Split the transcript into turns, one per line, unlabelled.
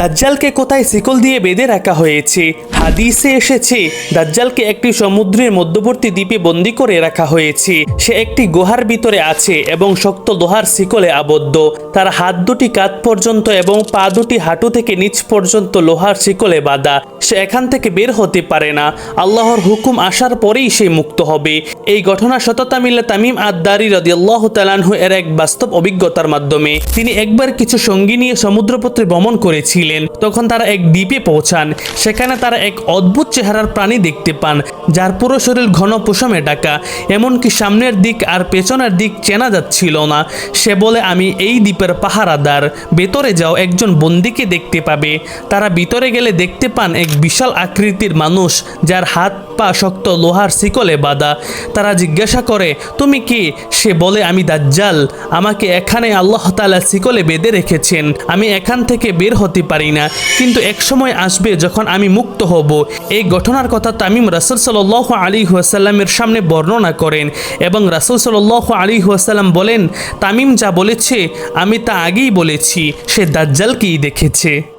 দাজ্জালকে কোথায় শিকল দিয়ে বেঁধে রাখা হয়েছে? হাদিসে এসেছে, দাজ্জালকে একটি সমুদ্রের মধ্যবর্তী দ্বীপে বন্দি করে রাখা হয়েছে। সে একটি গুহার ভিতরে আছে এবং শক্ত লোহার শিকলে আবদ্ধ। তার হাত দুটি কাত পর্যন্ত এবং পা দুটি হাঁটু থেকে নিচ পর্যন্ত লোহার শিকলে বাঁধা। সে এখান থেকে বের হতে পারে না। আল্লাহর হুকুম আসার পরেই সে মুক্ত হবে। এই ঘটনা সততা মিল্লা তামিম আদারি রদিয়াল্লাহ তালানহু এর এক বাস্তব অভিজ্ঞতার মাধ্যমে তিনি একবার কিছু সঙ্গী নিয়ে সমুদ্রপত্রে ভ্রমণ করেছিলেন। তখন তারা এক দ্বীপে পৌঁছান। সেখানে তারা এক অদ্ভুত চেহারার প্রাণী দেখতে পান, যার পুরো শরীর ঘন পোষমে ডাকা এমনকি সামনের দিক আর পেছনের দিক চেনা যাচ্ছিল না। সে বলে, আমি এই দ্বীপের পাহারাদার। ভেতরে যাও, একজন বন্দিকে দেখতে পাবে। তারা ভিতরে গেলে দেখতে পান এক বিশাল আকৃতির মানুষ যার হাত পা শক্ত, লোহার শিকলে বাঁধা। তারা জিজ্ঞাসা করে, তুমি কি? সে বলে, আমি দাজ্জাল। আমাকে এখানে আল্লাহ তাআলা শিকলে বেঁধে রেখেছেন। আমি এখান থেকে বের হতে পারি না। কিন্তু এক সময় আসবে যখন আমি মুক্ত হব। এই ঘটনার কথা তামিম রাসুল সাল আলী ওয়াসাল্লামের সামনে বর্ণনা করেন এবং রাসুল সাল আলী ওয়াসাল্লাম বলেন, তামিম যা বলেছে, আমি তা আগেই বলেছি। সে দাজ্জালকেই দেখেছে।